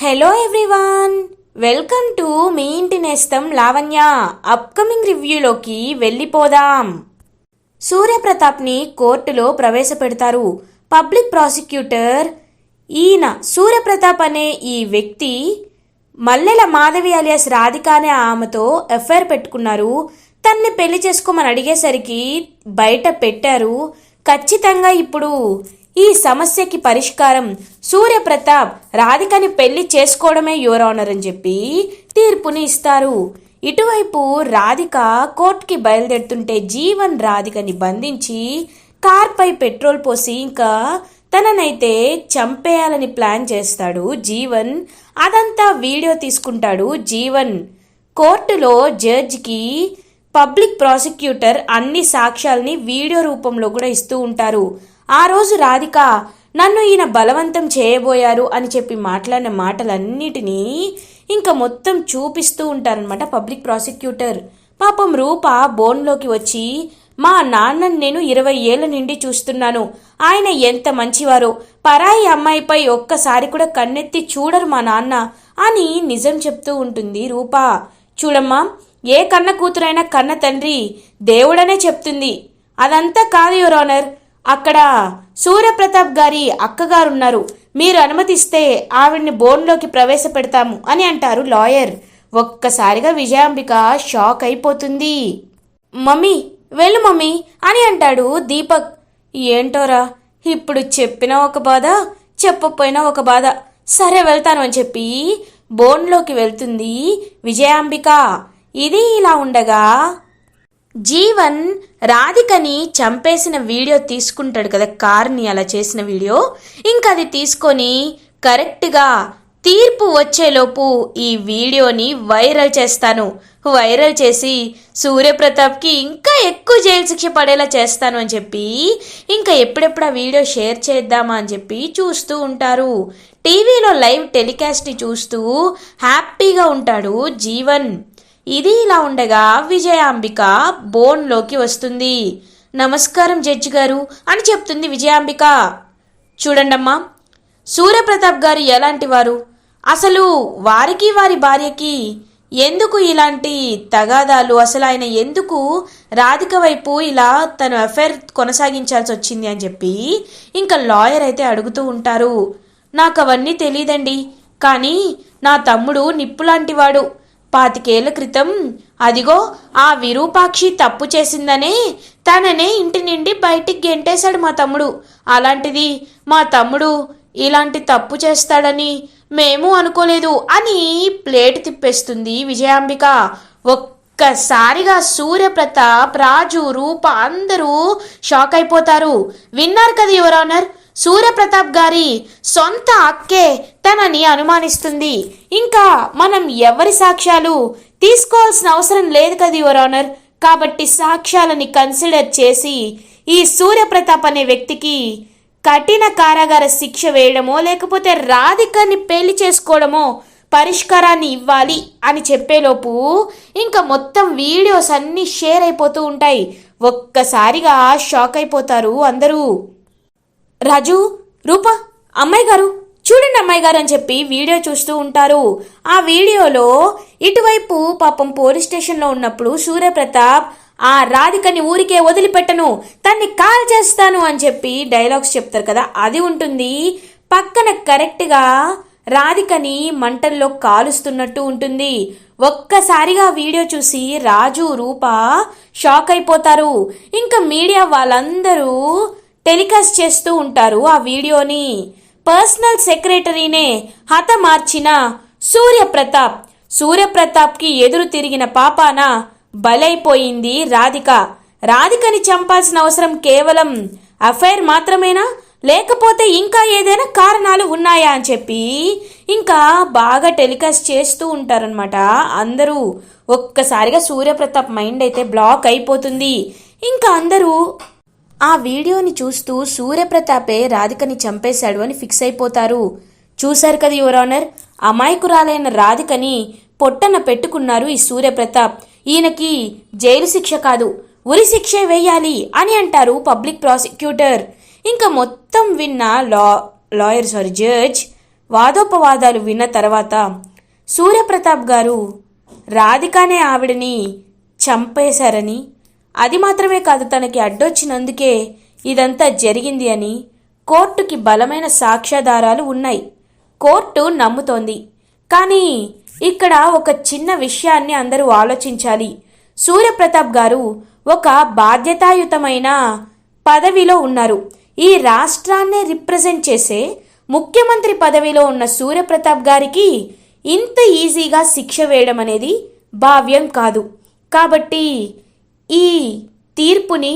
Hello everyone welcome to మీ ఇంటి నేస్తం లావణ్య అప్కమింగ్ రివ్యూలోకి వెళ్ళిపోదాం. సూర్యప్రతాప్ని కోర్టులో ప్రవేశపెడతారు. పబ్లిక్ ప్రాసిక్యూటర్ ఈయన సూర్యప్రతాప్ అనే ఈ వ్యక్తి మల్లెల మాధవి అలియాస్ రాధిక అనే ఆమెతో ఎఫ్ఐఆర్ పెట్టుకున్నారు. తన్ని పెళ్ళి చేసుకోమని అడిగేసరికి బయట పెట్టారు. ఖచ్చితంగా ఇప్పుడు ఈ సమస్యకి పరిష్కారం సూర్యప్రతాప్ రాధికని పెళ్ళి చేసుకోవడమే యువర్ ఆనర్ అని చెప్పి తీర్పుని ఇస్తారు. ఇటువైపు రాధిక కోర్టుకి బయలుదేరుతుంటే జీవన్ రాధికని బంధించి కార్పై పెట్రోల్ పోసి ఇంకా తననైతే చంపేయాలని ప్లాన్ చేస్తాడు జీవన్. అదంతా వీడియో తీసుకుంటాడు జీవన్. కోర్టులో జడ్జికి పబ్లిక్ ప్రాసిక్యూటర్ అన్ని సాక్ష్యాల్ని వీడియో రూపంలో కూడా ఇస్తూ ఉంటారు. ఆ రోజు రాధిక నన్ను ఈయన బలవంతం చేయబోయారు అని చెప్పి మాట్లాడిన మాటలన్నిటినీ ఇంకా మొత్తం చూపిస్తూ ఉంటారనమాట పబ్లిక్ ప్రాసిక్యూటర్. పాపం రూప బోన్లోకి వచ్చి మా నాన్నని నేను ఇరవై ఏళ్ళ నుండి చూస్తున్నాను. ఆయన ఎంత మంచివారో. పరాయి అమ్మాయిపై ఒక్కసారి కూడా కన్నెత్తి చూడరు మా నాన్న అని నిజం చెప్తూ ఉంటుంది రూప. చూడమ్మా ఏ కన్న కూతురైనా కన్న తండ్రి దేవుడనే చెప్తుంది. అదంతా కాదు యువర్ ఆనర్. అక్కడ సూర్యప్రతాప్ గారి అక్కగారు ఉన్నారు మీరు అనుమతిస్తే ఆవిడ్ని బోన్లోకి ప్రవేశపెడతాము అని అంటారు లాయర్. ఒక్కసారిగా విజయాంబిక షాక్ అయిపోతుంది. మమ్మీ వెళ్ళు మమ్మీ అని అంటాడు దీపక్. ఏంటోరా ఇప్పుడు చెప్పిన ఒక బాధ చెప్పకపోయినా ఒక బాధ. సరే వెళ్తాను అని చెప్పి బోన్లోకి వెళ్తుంది విజయాంబిక. ఇది ఇలా ఉండగా జీవన్ రాధికని చంపేసిన వీడియో తీసుకుంటాడు కదా కార్ని అలా చేసిన వీడియో. ఇంకా అది తీసుకొని కరెక్ట్గా తీర్పు వచ్చేలోపు ఈ వీడియోని వైరల్ చేస్తాను. వైరల్ చేసి సూర్యప్రతాప్కి ఇంకా ఎక్కువ జైలు శిక్ష పడేలా చేస్తాను అని చెప్పి ఇంకా ఎప్పుడెప్పుడు ఆ వీడియో షేర్ చేద్దామా అని చెప్పి చూస్తూ ఉంటారు. టీవీలో లైవ్ టెలికాస్ట్ని చూస్తూ హ్యాపీగా ఉంటాడు జీవన్. ఇది ఇలా ఉండగా విజయాంబిక బోన్లోకి వస్తుంది. నమస్కారం జడ్జి గారు అని చెప్తుంది విజయాంబిక. చూడండమ్మా సూర్యప్రతాప్ గారు ఎలాంటి వారు? అసలు వారికి వారి భార్యకి ఎందుకు ఇలాంటి తగాదాలు? అసలు ఆయన ఎందుకు రాధిక వైపు ఇలా తన అఫైర్ కొనసాగించాల్సి వచ్చింది అని చెప్పి ఇంకా లాయర్ అయితే అడుగుతూ ఉంటారు. నాకు అవన్నీ తెలియదండి కానీ నా తమ్ముడు నిప్పులాంటివాడు పాతికేళ్ళ క్రితం అదిగో ఆ విరూపాక్షి తప్పు చేసిందనే తననే ఇంటి నుండి బయటికి గెంటేశాడు మా తమ్ముడు. అలాంటిది మా తమ్ముడు ఇలాంటి తప్పు చేస్తాడని మేము అనుకోలేదు అని ప్లేట్ తిప్పేస్తుంది విజయాంబిక. ఒక్కసారిగా సూర్యప్రతాప్ రాజు రూప అందరూ షాక్ అయిపోతారు. విన్నారు కదా యువర్ ఆనర్? సూర్యప్రతాప్ గారి సొంత అక్కే తనని అనుమానిస్తుంది. ఇంకా మనం ఎవరి సాక్ష్యాలు తీసుకోవాల్సిన అవసరం లేదు కదా యువర్ ఆనర్. కాబట్టి సాక్ష్యాలని కన్సిడర్ చేసి ఈ సూర్యప్రతాప్ అనే వ్యక్తికి కఠిన కారాగార శిక్ష వేయడమో లేకపోతే రాధికని పెళ్ళి చేసుకోవడమో పరిష్కారాన్ని ఇవ్వాలి అని చెప్పేలోపు ఇంకా మొత్తం వీడియోస్ అన్నీ షేర్ అయిపోతూ ఉంటాయి. ఒక్కసారిగా షాక్ అయిపోతారు అందరూ. రాజు రూప అమ్మాయి గారు చూడండి అమ్మాయి గారు అని చెప్పి వీడియో చూస్తూ ఉంటారు. ఆ వీడియోలో ఇటువైపు పాపం పోలీస్ స్టేషన్లో ఉన్నప్పుడు సూర్యప్రతాప్ ఆ రాధికని ఊరికే వదిలిపెట్టను తన్ని కాల్ చేస్తాను అని చెప్పి డైలాగ్స్ చెప్తారు కదా అది ఉంటుంది. పక్కన కరెక్ట్గా రాధికని మంటల్లో కాలుస్తున్నట్టు ఉంటుంది. ఒక్కసారిగా వీడియో చూసి రాజు రూప షాక్ అయిపోతారు. ఇంకా మీడియా వాళ్ళందరూ టెలికాస్ట్ చేస్తూ ఉంటారు. ఆ వీడియోని పర్సనల్ సెక్రటరీనే హతమార్చిన సూర్యప్రతాప్. సూర్యప్రతాప్కి ఎదురు తిరిగిన పాపాన బలైపోయింది రాధిక. రాధికని చంపాల్సిన అవసరం కేవలం అఫైర్ మాత్రమేనా? లేకపోతే ఇంకా ఏదైనా కారణాలు ఉన్నాయా అని చెప్పి ఇంకా బాగా టెలికాస్ట్ చేస్తూ ఉంటారనమాట అందరూ ఒక్కసారిగా సూర్యప్రతాప్ మైండ్ అయితే బ్లాక్ అయిపోతుంది. ఇంకా అందరూ ఆ వీడియోని చూస్తూ సూర్యప్రతాపే రాధికని చంపేశాడు అని ఫిక్స్ అయిపోతారు. చూశారు కదా యువరానర్ అమాయకురాలైన రాధికని పొట్టన పెట్టుకున్నారు ఈ సూర్యప్రతాప్. ఈయనకి జైలు శిక్ష కాదు ఉరి శిక్ష వేయాలి అని అంటారు పబ్లిక్ ప్రాసిక్యూటర్. ఇంకా మొత్తం విన్న లా లాయర్ సారీ జడ్జ్ వాదోపవాదాలు విన్న తర్వాత సూర్యప్రతాప్ గారు రాధికానే ఆవిడని చంపేశారని అది మాత్రమే కాదు తనకి అడ్డొచ్చినందుకే ఇదంతా జరిగింది అని కోర్టుకి బలమైన సాక్ష్యాధారాలు ఉన్నాయి. కోర్టు నమ్ముతోంది. కానీ ఇక్కడ ఒక చిన్న విషయాన్ని అందరూ ఆలోచించాలి. సూర్యప్రతాప్ గారు ఒక బాధ్యతాయుతమైన పదవిలో ఉన్నారు. ఈ రాష్ట్రాన్నే రిప్రజెంట్ చేసే ముఖ్యమంత్రి పదవిలో ఉన్న సూర్యప్రతాప్ గారికి ఇంత ఈజీగా శిక్ష వేయడం అనేది భావ్యం కాదు. కాబట్టి ఈ తీర్పుని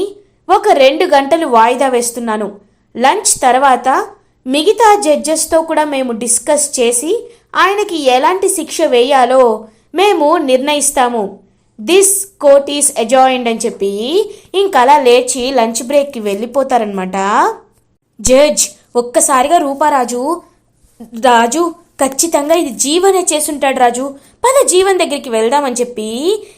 ఒక రెండు గంటలు వాయిదా వేస్తున్నాను. లంచ్ తర్వాత మిగతా జడ్జెస్తో కూడా మేము డిస్కస్ చేసి ఆయనకి ఎలాంటి శిక్ష వేయాలో మేము నిర్ణయిస్తాము. దిస్ కోర్ట్ ఈస్ అజాయిండ్ అని చెప్పి ఇంకలా లేచి లంచ్ బ్రేక్కి వెళ్ళిపోతారనమాట జడ్జ్ ఒక్కసారిగా రూపారాజు రాజు ఖచ్చితంగా ఇది జీవనే చేసుంటాడు రాజు. పద జీవన్ దగ్గరికి వెళ్దామని చెప్పి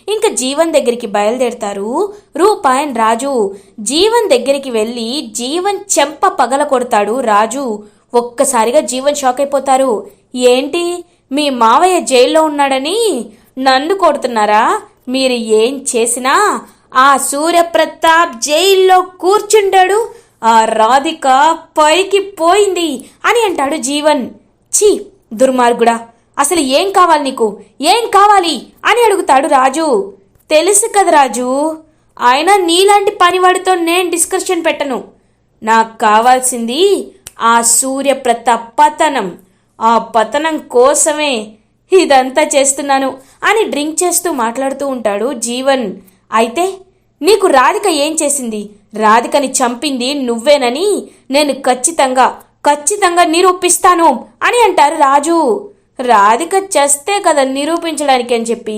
ఇంకా జీవన్ దగ్గరికి బయలుదేరతారు. రూప అండ్ రాజు జీవన్ దగ్గరికి వెళ్ళి జీవన్ చెంప పగల కొడతాడు రాజు. ఒక్కసారిగా జీవన్ షాక్ అయిపోతారు. ఏంటి? మీ మావయ్య జైల్లో ఉన్నాడని నన్ను కొడుతున్నారా? మీరు ఏం చేసినా ఆ సూర్యప్రతాప్ జైల్లో కూర్చుంటాడు. ఆ రాధిక పైకి పోయింది అని అంటాడు జీవన్. ఛీ దుర్మార్గుడా. అసలు ఏం కావాలి నీకు? ఏం కావాలి? అని అడుగుతాడు రాజు. తెలుసు కదా రాజు ఆయన నీలాంటి పనివాడితో నేను డిస్కషన్ పెట్టను. నాకు కావాల్సింది ఆ సూర్యప్రతాప్ పతనం ఆ పతనం కోసమే ఇదంతా చేస్తున్నాను అని డ్రింక్ చేస్తూ మాట్లాడుతూ ఉంటాడు జీవన్. అయితే నీకు రాధిక ఏం చేసింది? రాధికని చంపింది నువ్వేనని నేను ఖచ్చితంగా ఖచ్చితంగా నిరూపిస్తాను అని అంటారు రాజు. రాధిక చేస్తే కదా నిరూపించడానికి అని చెప్పి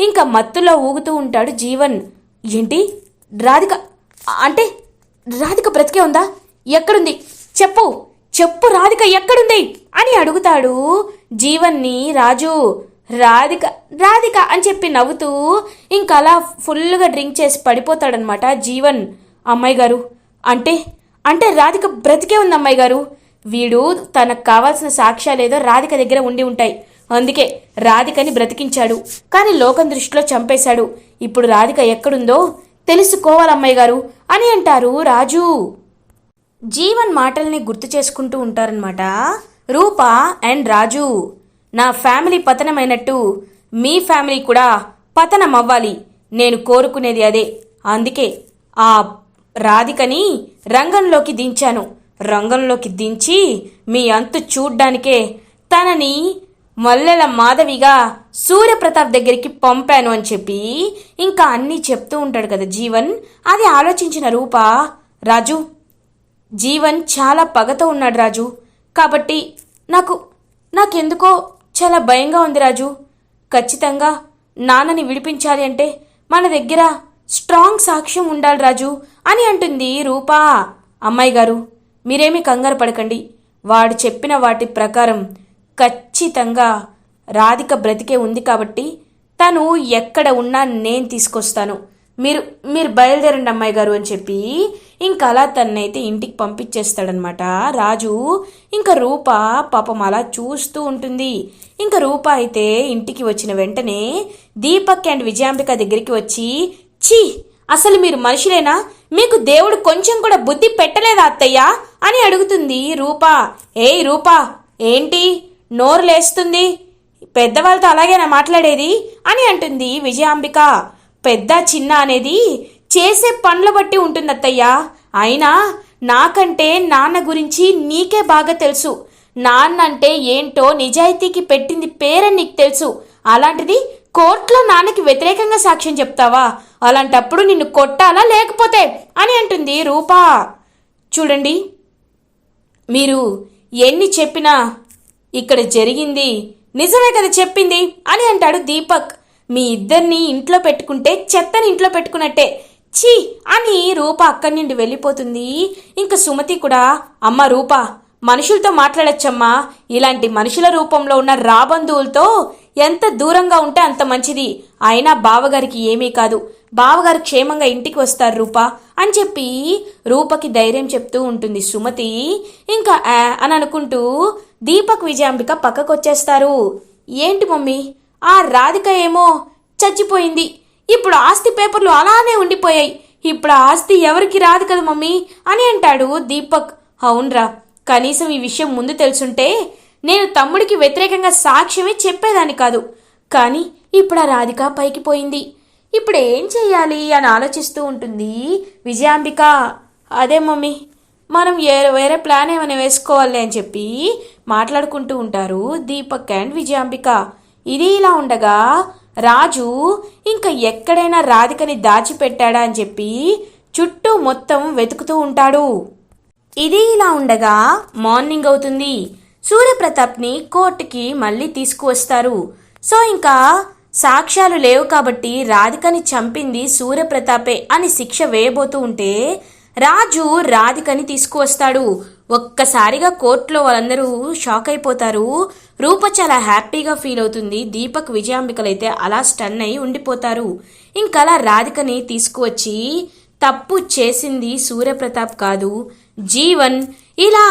ఇంకా మత్తులో ఊగుతూ ఉంటాడు జీవన్. ఏంటి? రాధిక అంటే రాధిక బ్రతికే ఉందా? ఎక్కడుంది? చెప్పు చెప్పు రాధిక ఎక్కడుంది? అని అడుగుతాడు జీవన్ని రాజు. రాధిక రాధిక అని చెప్పి నవ్వుతూ ఇంకా అలా ఫుల్గా డ్రింక్ చేసి పడిపోతాడనమాట జీవన్. అమ్మాయి గారు అంటే అంటే రాధిక బ్రతికే ఉంది అమ్మాయి గారు. వీడు తనకు కావాల్సిన సాక్ష్యాలేదో రాధిక దగ్గర ఉండి ఉంటాయి. అందుకే రాధికని బ్రతికించాడు. కానీ లోకం దృష్టిలో చంపేశాడు. ఇప్పుడు రాధిక ఎక్కడుందో తెలుసుకోవాలమ్మాయి గారు అని అంటారు రాజు. జీవన్ మాటల్ని గుర్తు చేసుకుంటూ ఉంటారనమాట రూప అండ్ రాజు నా ఫ్యామిలీ పతనమైనట్టు మీ ఫ్యామిలీ కూడా పతనం అవ్వాలి నేను కోరుకునేది అదే. అందుకే ఆ రాధికని రంగంలోకి దించాను. రంగంలోకి దించి మీ అంతు చూడ్డానికే తనని మల్లెల మాధవిగా సూర్యప్రతాప్ దగ్గరికి పంపాను అని చెప్పి ఇంకా అన్నీ చెప్తూ ఉంటాడు కదా జీవన్. అది ఆలోచించిన రూప రాజు జీవన్ చాలా పగతో ఉన్నాడు రాజు. కాబట్టి నాకు నాకెందుకో చాలా భయంగా ఉంది రాజు. ఖచ్చితంగా నాన్నని విడిపించాలి అంటే మన దగ్గర స్ట్రాంగ్ సాక్ష్యం ఉండాలి రాజు అని అంటుంది రూపా. అమ్మాయి గారు మీరేమీ కంగారు పడకండి. వాడు చెప్పిన వాటి ప్రకారం ఖచ్చితంగా రాధిక బ్రతికే ఉంది కాబట్టి తను ఎక్కడ ఉన్నా నేను తీసుకొస్తాను. మీరు మీరు బయలుదేరండి అమ్మాయి గారు అని చెప్పి ఇంకా అలా తన్నైతే ఇంటికి పంపించేస్తాడనమాట రాజు ఇంకా రూప పాపం అలా చూస్తూ ఉంటుంది. ఇంకా రూప అయితే ఇంటికి వచ్చిన వెంటనే దీపక్ అండ్ విజయాంబిక దగ్గరికి వచ్చి ఛీ అసలు మీరు మనుషులేనా? మీకు దేవుడు కొంచెం కూడా బుద్ధి పెట్టలేదా అత్తయ్యా? అని అడుగుతుంది రూప. ఏయ్ రూప ఏంటి? నోరు లేస్తుంది. పెద్దవాళ్ళతో అలాగేనా మాట్లాడేది? అని అంటుంది విజయాంబిక. పెద్ద చిన్న అనేది చేసే పనుల బట్టి ఉంటుంది అత్తయ్య అయినా నాకంటే నాన్న గురించి నీకే బాగా తెలుసు. నాన్న అంటే ఏంటో నిజాయితీకి పెట్టింది పేరని నీకు తెలుసు. అలాంటిది కోర్టులో నాన్నకి వ్యతిరేకంగా సాక్ష్యం చెప్తావా? అలాంటప్పుడు నిన్ను కొట్టాలా లేకపోతే? అని అంటుంది రూపా. చూడండి. మీరు ఎన్ని చెప్పినా ఇక్కడ జరిగింది నిజమే కదా చెప్పింది అని అంటాడు దీపక్. మీ ఇద్దరిని ఇంట్లో పెట్టుకుంటే చెత్తని ఇంట్లో పెట్టుకున్నట్టే. ఛీ! అని రూప అక్కడి నుండి వెళ్ళిపోతుంది. ఇంకా సుమతి కూడా అమ్మ రూప మనుషులతో మాట్లాడచ్చమ్మా. ఇలాంటి మనుషుల రూపంలో ఉన్న రాబంధువులతో ఎంత దూరంగా ఉంటే అంత మంచిది. అయినా బావగారికి ఏమీ కాదు. బావగారు క్షేమంగా ఇంటికి వస్తారు రూప అని చెప్పి రూపకి ధైర్యం చెప్తూ ఉంటుంది సుమతి. ఇంకా ఆ అని అనుకుంటూ దీపక్ విజయాంబిక పక్కకొచ్చేస్తారు. ఏంటి మమ్మీ? ఆ రాధిక ఏమో చచ్చిపోయింది. ఇప్పుడు ఆస్తి పేపర్లు అలానే ఉండిపోయాయి. ఇప్పుడు ఆస్తి ఎవరికి రాదు కదా మమ్మీ? అని అంటాడు దీపక్. అవునరా కనీసం ఈ విషయం ముందు తెలుసుంటే నేను తమ్ముడికి వ్యతిరేకంగా సాక్ష్యమే చెప్పేదాన్ని కాదు. కానీ ఇప్పుడు ఆ రాధిక పైకి పోయింది. ఇప్పుడు ఏం చేయాలి అని ఆలోచిస్తూ ఉంటుంది విజయాంబిక. అదే మమ్మీ మనం వేరే వేరే ప్లాన్ ఏమైనా వేసుకోవాలి అని చెప్పి మాట్లాడుకుంటూ ఉంటారు దీపక్ అండ్ విజయాంబిక. ఇది ఇలా ఉండగా రాజు ఇంకా ఎక్కడైనా రాధికని దాచిపెట్టాడా అని చెప్పి చుట్టూ మొత్తం వెతుకుతూ ఉంటాడు. ఇది ఇలా ఉండగా మార్నింగ్ అవుతుంది. సూర్యప్రతాప్ని కోర్టుకి మళ్ళీ తీసుకువస్తారు. సో ఇంకా సాక్ష్యాలు లేవు కాబట్టి రాధికని చంపింది సూర్యప్రతాపే అని శిక్ష వేయబోతూ ఉంటే రాజు రాధికని తీసుకువస్తాడు. ఒక్కసారిగా కోర్టులో వాళ్ళందరూ షాక్ అయిపోతారు. రూప చాలా హ్యాపీగా ఫీల్ అవుతుంది. దీపక్ విజయాంబికలైతే అలా స్టన్ అయి ఉండిపోతారు. ఇంకలా రాధికని తీసుకువచ్చి తప్పు చేసింది సూర్యప్రతాప్ కాదు. జీవన్ ఇలా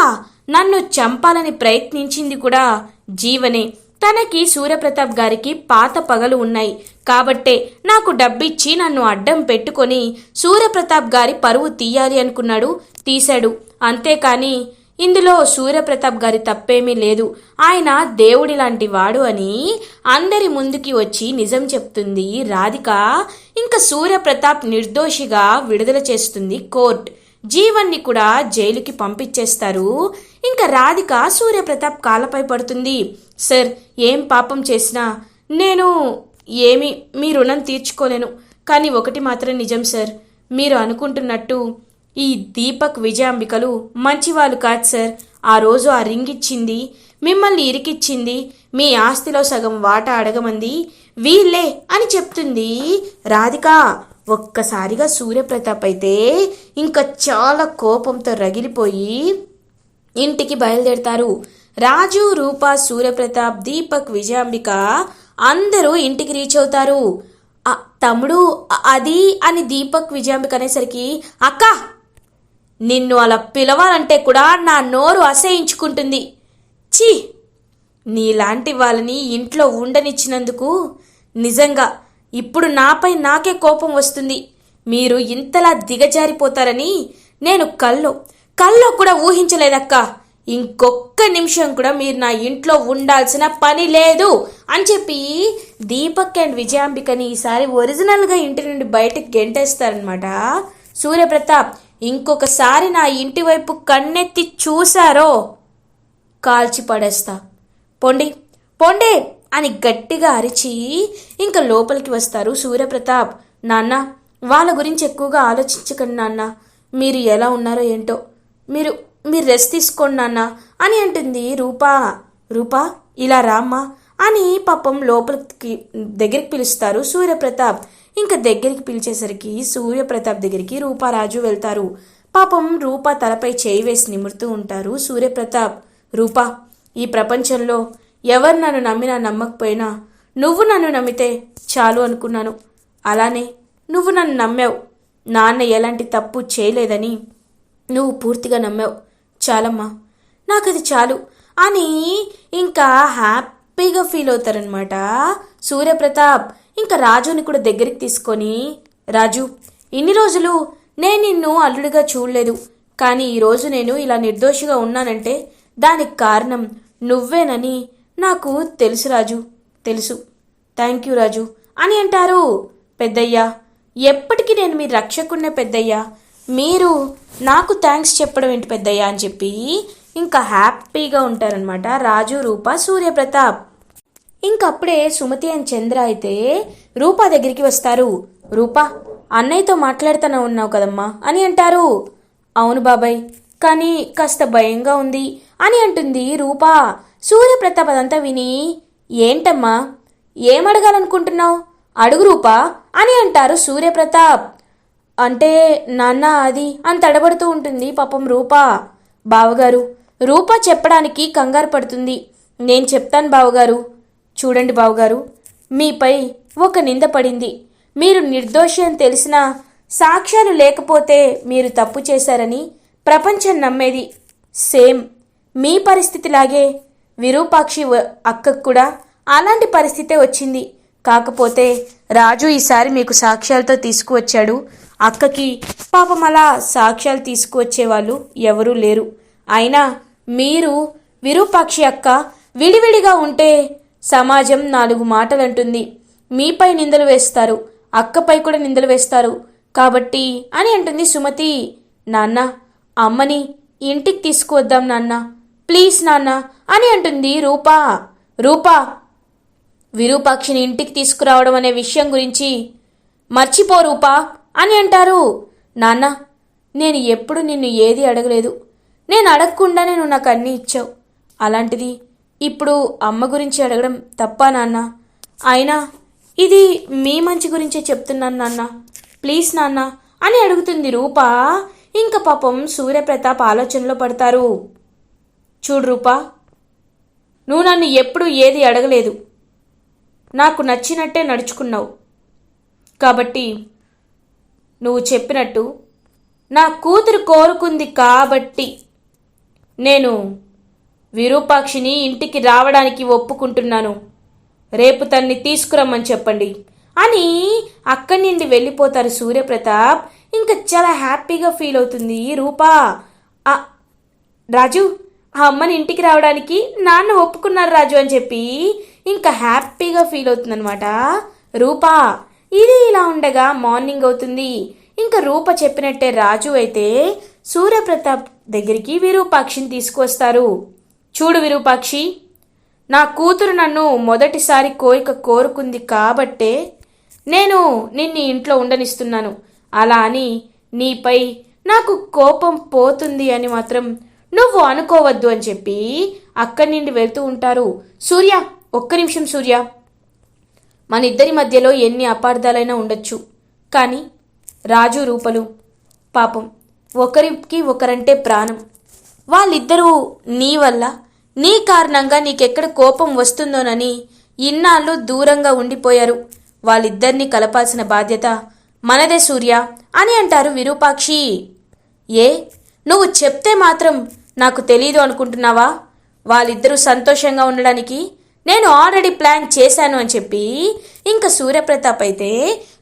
నన్ను చంపాలని ప్రయత్నించింది కూడా జీవనే. తనకి సూర్యప్రతాప్ గారికి పాత పగలు ఉన్నాయి. కాబట్టే నాకు డబ్బిచ్చి నన్ను అడ్డం పెట్టుకొని సూర్యప్రతాప్ గారి పరువు తీయాలి అనుకున్నాడు తీశాడు. అంతేకాని ఇందులో సూర్యప్రతాప్ గారి తప్పేమీ లేదు. ఆయన దేవుడి లాంటి వాడు అని అందరి ముందుకి వచ్చి నిజం చెప్తుంది రాధిక. ఇంకా సూర్యప్రతాప్ నిర్దోషిగా విడుదల చేస్తుంది కోర్ట్. జీవన్ని కూడా జైలుకి పంపించేస్తారు. ఇంకా రాధిక సూర్యప్రతాప్ కాళ్ళపై పడుతుంది. సార్ ఏం పాపం చేసినా నేను ఏమి మీ రుణం తీర్చుకోలేను. కానీ ఒకటి మాత్రం నిజం సార్. మీరు అనుకుంటున్నట్టు ఈ దీపక్ విజయాంబికలు మంచివాళ్ళు కాదు సార్. ఆ రోజు ఆ రింగ్ ఇచ్చింది మిమ్మల్ని ఇరికిచ్చింది మీ ఆస్తిలో సగం వాట అడగమంది. వీళ్ళే అని చెప్తుంది రాధిక. ఒక్కసారిగా సూర్యప్రతాప్ అయితే ఇంకా చాలా కోపంతో రగిలిపోయి ఇంటికి బయలుదేరతారు. రాజు రూప సూర్యప్రతాప్ దీపక్ విజయాంబిక అందరూ ఇంటికి రీచ్ అవుతారు. తమ్ముడు అది అని దీపక్ విజయాంబిక అనేసరికి అక్క నిన్ను అలా పిలవాలంటే కూడా నా నోరు అసహించుకుంటుంది. ఛీ నీలాంటి వాళ్ళని ఇంట్లో ఉండనిచ్చినందుకు నిజంగా ఇప్పుడు నాపై నాకే కోపం వస్తుంది. మీరు ఇంతలా దిగజారిపోతారని నేను కల్లో కల్లో కూడా ఊహించలేదక్క. ఇంకొక్క నిమిషం కూడా మీరు నా ఇంట్లో ఉండాల్సిన పని లేదు అని చెప్పి దీపక్ అండ్ విజయాంబికని ఈసారి ఒరిజినల్గా ఇంటి నుండి బయటకు గెంటేస్తారనమాట సూర్యప్రతాప్ ఇంకొకసారి నా ఇంటి వైపు కన్నెత్తి చూశారో? కాల్చి పడేస్తా. పొండి పొండి అని గట్టిగా అరిచి ఇంకా లోపలికి వస్తారు సూర్యప్రతాప్. నాన్న వాళ్ళ గురించి ఎక్కువగా ఆలోచించకండి నాన్న. మీరు ఎలా ఉన్నారో ఏంటో. మీరు మీరు రెస్ట్ తీసుకోండి నాన్న అని అంటుంది రూపా. రూపా ఇలా రామ్మా అని పాపం లోపలికి దగ్గరికి పిలుస్తారు సూర్యప్రతాప్. ఇంకా దగ్గరికి పిలిచేసరికి సూర్యప్రతాప్ దగ్గరికి రూపారాజు వెళ్తారు. పాపం రూపా తలపై చేయి వేసి నిమురుతూ ఉంటారు సూర్యప్రతాప్. రూపా ఈ ప్రపంచంలో ఎవరు నన్ను నమ్మినా నమ్మకపోయినా నువ్వు నన్ను నమ్మితే చాలు అనుకున్నాను. అలానే నువ్వు నన్ను నమ్మావు. నాన్న ఎలాంటి తప్పు చేయలేదని నువ్వు పూర్తిగా నమ్మావు. చాలమ్మా. నాకు అది చాలు. అని ఇంకా హ్యాపీగా ఫీల్ అవుతారనమాట సూర్యప్రతాప్ ఇంకా రాజుని కూడా దగ్గరికి తీసుకొని రాజు ఇన్ని రోజులు నేను నిన్ను అల్లుడిగా చూడలేదు. కానీ ఈరోజు నేను ఇలా నిర్దోషిగా ఉన్నానంటే దానికి కారణం నువ్వేనని నాకు తెలుసు రాజు. తెలుసు. Thank you Raju. అని అంటారు పెద్దయ్యా. ఎప్పటికీ నేను మీ రక్షకున్నే పెద్దయ్యా. మీరు నాకు థ్యాంక్స్ చెప్పడం ఏంటి పెద్దయ్యా అని చెప్పి ఇంకా హ్యాపీగా ఉంటారనమాట రాజు రూప సూర్యప్రతాప్. ఇంకప్పుడే సుమతి అండ్ చంద్ర అయితే రూపా దగ్గరికి వస్తారు. రూప అన్నయ్యతో మాట్లాడుతూనే ఉన్నావు కదమ్మా అని అంటారు. అవును బాబాయ్ కానీ కాస్త భయంగా ఉంది అని అంటుంది రూప. సూర్యప్రతాప్ అదంతా విని ఏంటమ్మా ఏమడగాలనుకుంటున్నావు అడుగు రూపా అని అంటారు సూర్యప్రతాప్. అంటే నాన్న అది అని తడబడుతూ ఉంటుంది పాపం రూపా. బావగారు రూపా చెప్పడానికి కంగారు పడుతుంది. నేను చెప్తాను బావగారు. చూడండి బావగారు మీపై ఒక నింద పడింది. మీరు నిర్దోషి అని తెలిసినా సాక్ష్యాలు లేకపోతే మీరు తప్పు చేశారని ప్రపంచం నమ్మేది. సేమ్ మీ పరిస్థితిలాగే విరూపాక్షి అక్కకు కూడా అలాంటి పరిస్థితే వచ్చింది. కాకపోతే రాజు ఈసారి మీకు సాక్ష్యాలతో తీసుకువచ్చాడు. అక్కకి పాపం అలా సాక్ష్యాలు తీసుకువచ్చే వాళ్ళు ఎవరూ లేరు. అయినా మీరు విరూపాక్షి అక్క విడివిడిగా ఉంటే సమాజం నాలుగు మాటలు అంటుంది మీపై నిందలు వేస్తారు. అక్కపై కూడా నిందలు వేస్తారు. కాబట్టి అని అంటుంది సుమతి. నాన్న అమ్మని ఇంటికి తీసుకువద్దాం నాన్న. ప్లీజ్ నాన్న అని అంటుంది రూపా. రూపా విరూపాక్షిని ఇంటికి తీసుకురావడం అనే విషయం గురించి మర్చిపో రూపా. అని అంటారు. నాన్న నేను ఎప్పుడు నిన్ను ఏది అడగలేదు. నేను అడగకుండానే నువ్వు నాకు అన్నీ ఇచ్చావు. అలాంటిది ఇప్పుడు అమ్మ గురించి అడగడం తప్పా నాన్న? అయినా ఇది మీ మంచి గురించే చెప్తున్నాను నాన్న. ప్లీజ్ నాన్న అని అడుగుతుంది రూపా. ఇంక పాపం సూర్యప్రతాప్ ఆలోచనలో పడతారు. చూడు రూపా నువ్వు నన్ను ఎప్పుడు ఏది అడగలేదు. నాకు నచ్చినట్టే నడుచుకున్నావు. కాబట్టి నువ్వు చెప్పినట్టు నా కూతురు కోరుకుంది కాబట్టి నేను విరూపాక్షిని ఇంటికి రావడానికి ఒప్పుకుంటున్నాను. రేపు తన్ని తీసుకురమ్మని చెప్పండి అని అక్కడి నుండి వెళ్ళిపోతారు సూర్యప్రతాప్. ఇంకా చాలా హ్యాపీగా ఫీల్ అవుతుంది రూపా. రాజు ఆ అమ్మని ఇంటికి రావడానికి నాన్న ఒప్పుకున్నారు రాజు అని చెప్పి ఇంకా హ్యాపీగా ఫీల్ అవుతుందనమాట రూపా ఇది ఇలా ఉండగా మార్నింగ్ అవుతుంది. ఇంకా రూప చెప్పినట్టే రాజు అయితే సూర్యప్రతాప్ దగ్గరికి విరూపాక్షిని తీసుకువస్తారు. చూడు విరూపాక్షి నా కూతురు నన్ను మొదటిసారి కోరిక కోరుకుంది కాబట్టే నేను నిన్ను ఇంట్లో ఉండనిస్తున్నాను. అలా అని నీపై నాకు కోపం పోతుంది అని మాత్రం నువ్వు అనుకోవద్దు అని చెప్పి అక్కడి నుండి వెళ్తూ ఉంటారు. సూర్య ఒక్క నిమిషం సూర్య. మన ఇద్దరి మధ్యలో ఎన్ని అపార్థాలైనా ఉండొచ్చు. కానీ రాజు రూపలు పాపం ఒకరికి ఒకరంటే ప్రాణం. వాళ్ళిద్దరూ నీ వల్ల నీ కారణంగా నీకెక్కడ కోపం వస్తుందోనని ఇన్నాళ్ళు దూరంగా ఉండిపోయారు. వాళ్ళిద్దరినీ కలపాల్సిన బాధ్యత మనదే సూర్య అని అంటారు విరూపాక్షి. ఏ? నువ్వు చెప్తే మాత్రం నాకు తెలీదు అనుకుంటున్నావా? వాళ్ళిద్దరూ సంతోషంగా ఉండడానికి నేను ఆల్రెడీ ప్లాన్ చేశాను అని చెప్పి ఇంకా సూర్యప్రతాప్ అయితే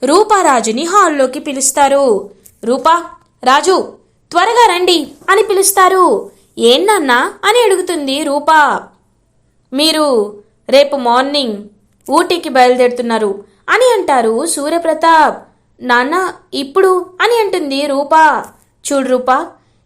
రూపారాజుని హాల్లోకి పిలుస్తారు. రూపా రాజు త్వరగా రండి అని పిలుస్తారు. ఏంటన్నా అని అడుగుతుంది రూపా. మీరు రేపు మార్నింగ్ ఊటీకి బయలుదేరుతున్నారు అని అంటారు సూర్యప్రతాప్. నాన్న ఇప్పుడు అని అంటుంది రూపా. చూడు రూపా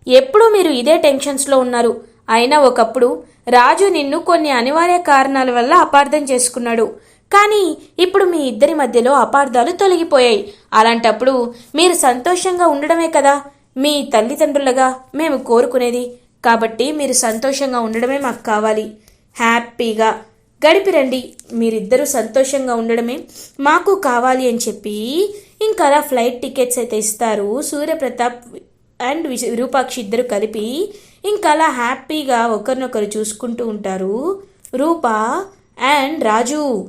ఎప్పుడూ మీరు ఇదే టెన్షన్స్లో ఉన్నారు. అయినా ఒకప్పుడు రాజు నిన్ను కొన్ని అనివార్య కారణాల వల్ల అపార్థం చేసుకున్నాడు. కానీ ఇప్పుడు మీ ఇద్దరి మధ్యలో అపార్థాలు తొలగిపోయాయి. అలాంటప్పుడు మీరు సంతోషంగా ఉండడమే కదా. మీ తల్లిదండ్రులుగా మేము కోరుకునేది. కాబట్టి మీరు సంతోషంగా ఉండడమే మాకు కావాలి. హ్యాపీగా గడిపిరండి మీరిద్దరూ సంతోషంగా ఉండడమే మాకు కావాలి అని చెప్పి ఇంకా అలా ఫ్లైట్ టికెట్స్ అయితే ఇస్తారు. సూర్యప్రతాప్ అండ్ విశ- విరూపాక్షి ఇద్దరు కలిపి ఇంకా అలా హ్యాపీగా ఒకరినొకరు చూసుకుంటూ ఉంటారు. రూప అండ్ రాజు.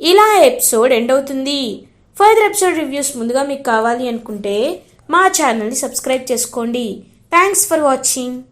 ఇలా ఎపిసోడ్ ఎండ్ అవుతుంది ఫర్దర్ ఎపిసోడ్ రివ్యూస్ ముందుగా మీకు కావాలి అనుకుంటే మా ఛానల్ని సబ్స్క్రైబ్ చేసుకోండి. Thanks for watching.